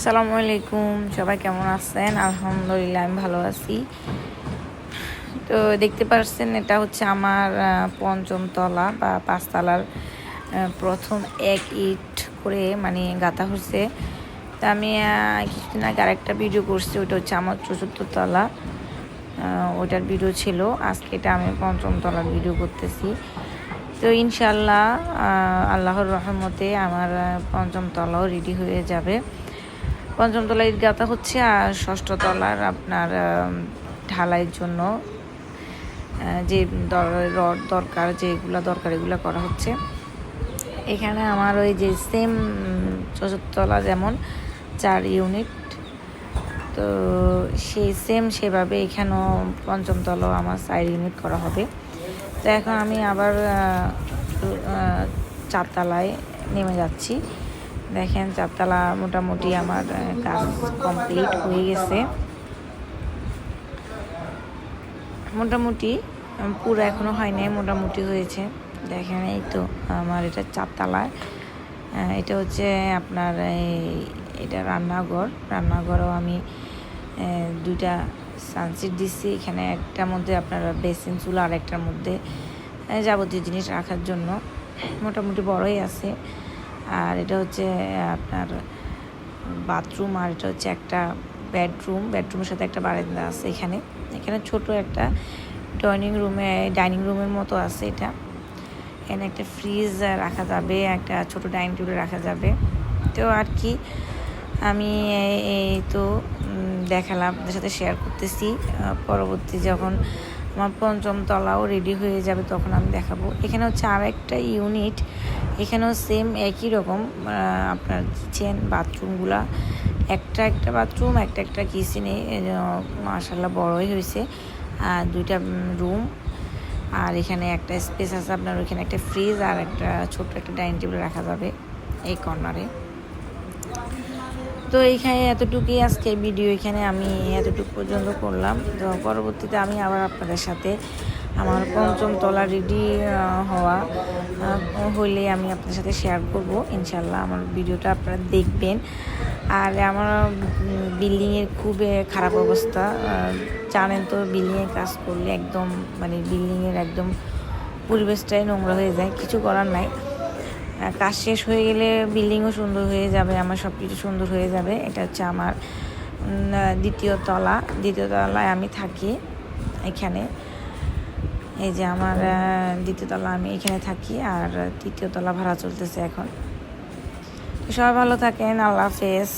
আসসালামু আলাইকুম, সবাই কেমন আছেন? আলহামদুলিল্লাহ, আমি ভালো আছি। তো দেখতে পাচ্ছেন এটা হচ্ছে আমার পঞ্চম তলা বা পাঁচতলার প্রথম এক ইট করে মানে গাঁথা হচ্ছে তা আমি কিছুদিন আগে আরেকটা ভিডিও করছি ওটা হচ্ছে আমার চতুর্থ তলা। ওটার ভিডিও ছিল। আজকে এটা আমি পঞ্চম তলার ভিডিও করতেছি। তো ইনশাল্লাহ আল্লাহর রহমতে আমার পঞ্চম তলাও রেডি হয়ে যাবে। পঞ্চম তলা ইট গাঁথা হচ্ছে, আর ষষ্ঠ তলার আপনার ঢালাইয়ের জন্য যে রড দরকার, যেগুলো দরকার, এগুলো করা হচ্ছে। এখানে আমার ওই যে সেম চতুর্থতলা যেমন, চার ইউনিট তো সেই সেম সেভাবে এখানেও পঞ্চম তলাও আমার চার ইউনিট করা হবে। তো এখন আমি আবার চারতলায় নেমে যাচ্ছি। দেখেন চারতলা মোটামুটি আমার কাজ কমপ্লিট হয়ে গেছে। মোটামুটি পুরো এখনও হয় নাই, মোটামুটি হয়েছে। দেখেন এই তো আমার এটা চারতলায় এটা হচ্ছে আপনার এটা রান্নাঘর। রান্নাঘরও আমি দুইটা সানসিট দিচ্ছি। এখানে একটার মধ্যে আপনার বেসিন, চুলা আর একটার মধ্যে যাবতীয় জিনিস রাখার জন্য। মোটামুটি বড়ই আছে। আর এটা হচ্ছে আপনার বাথরুম আর এটা হচ্ছে একটা বেডরুম। বেডরুমের সাথে একটা বারান্দা আছে এখানে। এখানে ছোট একটা ডাইনিং রুমে, ডাইনিং রুমের মতো আছে এটা। এখানে একটা ফ্রিজ রাখা যাবে, একটা ছোট ডাইনিং টেবিল রাখা যাবে। তো আর কি, আমি এই- তো দেখালাম, আপনাদের সাথে শেয়ার করতেছি। পরবর্তী যখন আমার পঞ্চম তলাও রেডি হয়ে যাবে, তখন আমি দেখাবো। এখানে হচ্ছে আর একটা ইউনিট এখানেও সেম একই রকম আপনার কিচেন বাথরুমগুলা একটা একটা বাথরুম একটা একটা কিচেনে মার্শাল্লাহ বড়ই হয়েছে। আর দুইটা রুম আর এখানে একটা স্পেস আছে, আপনার ওইখানে একটা ফ্রিজ আর একটা ছোট্ট একটা ডাইনিং টেবিল রাখা যাবে এই কর্নারে তো এইখানে এতটুকুই আজকে ভিডিও এখানে আমি এতটুকু পর্যন্ত করলাম। তো পরবর্তীতে আমি আবার আপনাদের সাথে আমার পঞ্চম তলা রেডি হওয়া হইলে আমি আপনাদের সাথে শেয়ার করব। ইনশাল্লাহ আমার ভিডিওটা আপনারা দেখবেন। আর আমার বিল্ডিংয়ের খুবই খারাপ অবস্থা। জানেন তো বিল্ডিংয়ে কাজ করলে একদম মানে বিল্ডিংয়ের একদম পরিবেশটাই নোংরা হয়ে যায়। কিছু করার নাই। কাজ শেষ হয়ে গেলে বিল্ডিংও সুন্দর হয়ে যাবে, আমার সব কিছু সুন্দর হয়ে যাবে। এটা হচ্ছে আমার দ্বিতীয় তলা। দ্বিতীয় তলায় আমি থাকি এখানে। এই যে আমার দ্বিতীয় তলা আমি এখানে থাকি আর তৃতীয় তলা ভাড়া চলতেছে এখন। সবাই ভালো থাকেন, আল্লাহ হাফেজ।